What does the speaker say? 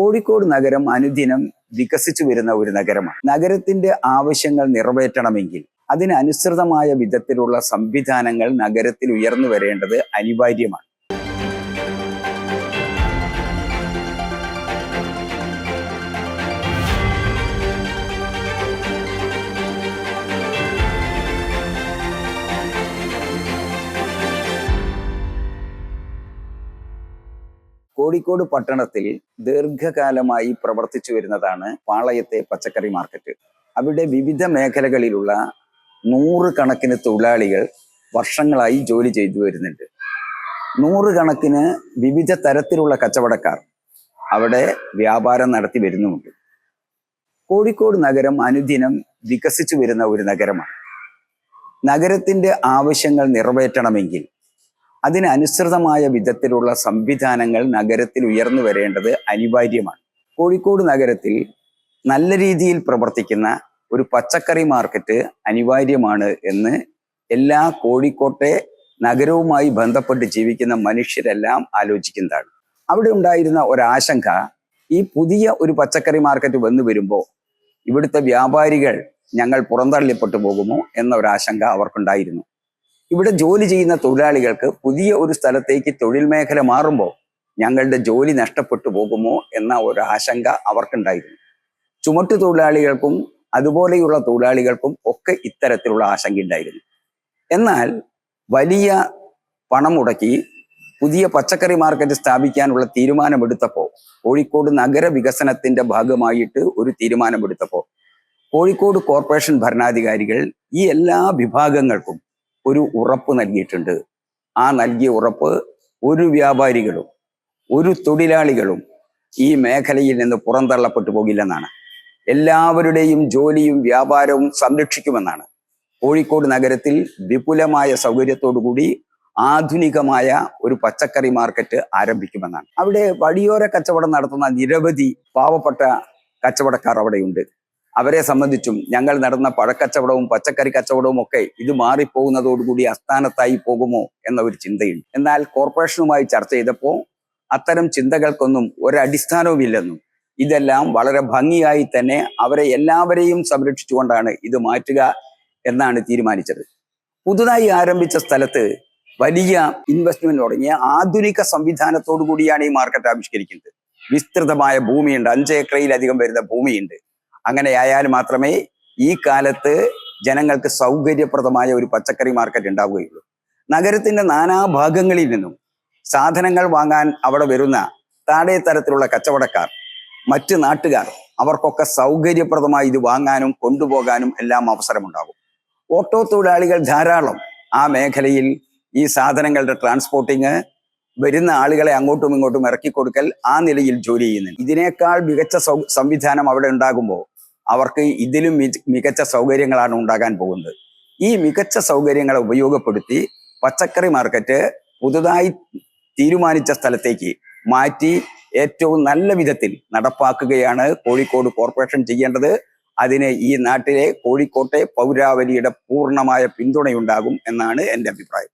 കോഴിക്കോട് നഗരം അനുദിനം വികസിച്ചു വരുന്ന ഒരു നഗരമാണ്. നഗരത്തിന്റെ ആവശ്യങ്ങൾ നിറവേറ്റണമെങ്കിൽ അതിനനുസൃതമായ വിധത്തിലുള്ള സംവിധാനങ്ങൾ നഗരത്തിൽ ഉയർന്നു വരേണ്ടത് അനിവാര്യമാണ്. കോഴിക്കോട് പട്ടണത്തിൽ ദീർഘകാലമായി പ്രവർത്തിച്ചു വരുന്നതാണ് പാളയത്തെ പച്ചക്കറി മാർക്കറ്റ് അവിടെ വിവിധ മേഖലകളിലുള്ള നൂറുകണക്കിന് തൊഴിലാളികൾ വർഷങ്ങളായി ജോലി ചെയ്തു വരുന്നുണ്ട്. നൂറുകണക്കിന് വിവിധ തരത്തിലുള്ള കച്ചവടക്കാർ അവിടെ വ്യാപാരം നടത്തി വരുന്നുമുണ്ട്. കോഴിക്കോട് നഗരം അനുദിനം വികസിച്ചു വരുന്ന ഒരു നഗരമാണ്. നഗരത്തിന്റെ ആവശ്യങ്ങൾ നിറവേറ്റണമെങ്കിൽ അതിനനുസൃതമായ വിധത്തിലുള്ള സംവിധാനങ്ങൾ നഗരത്തിൽ ഉയർന്നു വരേണ്ടത് അനിവാര്യമാണ്. കോഴിക്കോട് നഗരത്തിൽ നല്ല രീതിയിൽ പ്രവർത്തിക്കുന്ന ഒരു പച്ചക്കറി മാർക്കറ്റ് അനിവാര്യമാണ് എന്ന് എല്ലാ കോഴിക്കോട്ടെ നഗരവുമായി ബന്ധപ്പെട്ട് ജീവിക്കുന്ന മനുഷ്യരെല്ലാം ആലോചിക്കുന്നതാണ്. അവിടെ ഉണ്ടായിരുന്ന ഒരാശങ്ക ഈ പുതിയ ഒരു പച്ചക്കറി മാർക്കറ്റ് വന്നു വരുമ്പോൾ ഇവിടുത്തെ വ്യാപാരികൾ ഞങ്ങൾ പുറന്തള്ളപ്പെട്ടു പോകുമോ എന്ന ഒരാശങ്ക അവർക്കുണ്ടായിരുന്നു. ഇവിടെ ജോലി ചെയ്യുന്ന തൊഴിലാളികൾക്ക് പുതിയ ഒരു സ്ഥലത്തേക്ക് തൊഴിൽ മേഖല മാറുമ്പോൾ ഞങ്ങളുടെ ജോലി നഷ്ടപ്പെട്ടു പോകുമോ എന്ന ഒരു ആശങ്ക അവർക്കുണ്ടായിരുന്നു. ചുമട്ടു തൊഴിലാളികൾക്കും അതുപോലെയുള്ള തൊഴിലാളികൾക്കും ഒക്കെ ഇത്തരത്തിലുള്ള ആശങ്ക ഉണ്ടായിരുന്നു. എന്നാൽ വലിയ പണം മുടക്കി പുതിയ പച്ചക്കറി മാർക്കറ്റ് സ്ഥാപിക്കാനുള്ള തീരുമാനമെടുത്തപ്പോൾ കോഴിക്കോട് നഗര വികസനത്തിന്റെ ഭാഗമായിട്ട് ഒരു തീരുമാനമെടുത്തപ്പോൾ കോഴിക്കോട് കോർപ്പറേഷൻ ഭരണാധികാരികൾ ഈ എല്ലാ വിഭാഗങ്ങൾക്കും ഒരു ഉറപ്പ് നൽകിയിട്ടുണ്ട്. ആ നൽകിയ ഉറപ്പ് ഒരു വ്യാപാരികളും ഒരു തൊഴിലാളികളും ഈ മേഖലയിൽ നിന്ന് പുറന്തള്ളപ്പെട്ടു പോകില്ലെന്നാണ്. എല്ലാവരുടെയും ജോലിയും വ്യാപാരവും സംരക്ഷിക്കുമെന്നാണ്. കോഴിക്കോട് നഗരത്തിൽ വിപുലമായ സൗകര്യത്തോടു കൂടി ആധുനികമായ ഒരു പച്ചക്കറി മാർക്കറ്റ് ആരംഭിക്കുമെന്നാണ്. അവിടെ വഴിയോര കച്ചവടം നടത്തുന്ന നിരവധി പാവപ്പെട്ട കച്ചവടക്കാർ അവിടെയുണ്ട്. അവരെ സംബന്ധിച്ചും ഞങ്ങൾ നടന്ന പഴക്കച്ചവടവും പച്ചക്കറി കച്ചവടവും ഒക്കെ ഇത് മാറിപ്പോകുന്നതോടുകൂടി അസ്ഥാനത്തായി പോകുമോ എന്ന ഒരു ചിന്തയുണ്ട്. എന്നാൽ കോർപ്പറേഷനുമായി ചർച്ച ചെയ്തപ്പോൾ അത്തരം ചിന്തകൾക്കൊന്നും ഒരടിസ്ഥാനവുമില്ലെന്നും ഇതെല്ലാം വളരെ ഭംഗിയായി തന്നെ അവരെ എല്ലാവരെയും സംരക്ഷിച്ചുകൊണ്ടാണ് ഇത് മാറ്റുക എന്നാണ് തീരുമാനിച്ചത്. പുതുതായി ആരംഭിച്ച സ്ഥലത്ത് വലിയ ഇൻവെസ്റ്റ്മെന്റ് തുടങ്ങിയ ആധുനിക സംവിധാനത്തോടു കൂടിയാണ് ഈ മാർക്കറ്റ് ആവിഷ്കരിക്കുന്നത്. വിസ്തൃതമായ ഭൂമിയുണ്ട്. അഞ്ച് ഏക്കറയിലധികം വരുന്ന ഭൂമിയുണ്ട്. അങ്ങനെ ആയാൽ മാത്രമേ ഈ കാലത്ത് ജനങ്ങൾക്ക് സൗകര്യപ്രദമായ ഒരു പച്ചക്കറി മാർക്കറ്റ് ഉണ്ടാവുകയുള്ളൂ. നഗരത്തിന്റെ നാനാഭാഗങ്ങളിൽ നിന്നും സാധനങ്ങൾ വാങ്ങാൻ അവിടെ വരുന്ന താഴെ തരത്തിലുള്ള കച്ചവടക്കാർ മറ്റ് നാട്ടുകാർ അവർക്കൊക്കെ സൗകര്യപ്രദമായി ഇത് വാങ്ങാനും കൊണ്ടുപോകാനും എല്ലാം അവസരമുണ്ടാകും. ഓട്ടോ തൊഴിലാളികൾ ധാരാളം ആ മേഖലയിൽ ഈ സാധനങ്ങളുടെ ട്രാൻസ്പോർട്ടിങ് വരുന്ന ആളുകളെ അങ്ങോട്ടും ഇങ്ങോട്ടും ഇറക്കി കൊടുക്കൽ ആ നിലയിൽ ജോലി ചെയ്യുന്നുണ്ട്. ഇതിനേക്കാൾ മികച്ച സംവിധാനം അവിടെ ഉണ്ടാകുമ്പോൾ അവർക്ക് ഇതിലും മികച്ച സൗകര്യങ്ങളാണ് ഉണ്ടാകാൻ പോകുന്നത്. ഈ മികച്ച സൗകര്യങ്ങളെ ഉപയോഗപ്പെടുത്തി പച്ചക്കറി മാർക്കറ്റ് പുതുതായി തീരുമാനിച്ച സ്ഥലത്തേക്ക് മാറ്റി ഏറ്റവും നല്ല വിധത്തിൽ നടപ്പാക്കുകയാണ് കോഴിക്കോട് കോർപ്പറേഷൻ ചെയ്യേണ്ടത്. അതിന് ഈ നാട്ടിലെ കോഴിക്കോട്ടെ പൗരാവലിയുടെ പൂർണമായ പിന്തുണയുണ്ടാകും എന്നാണ് എന്റെ അഭിപ്രായം.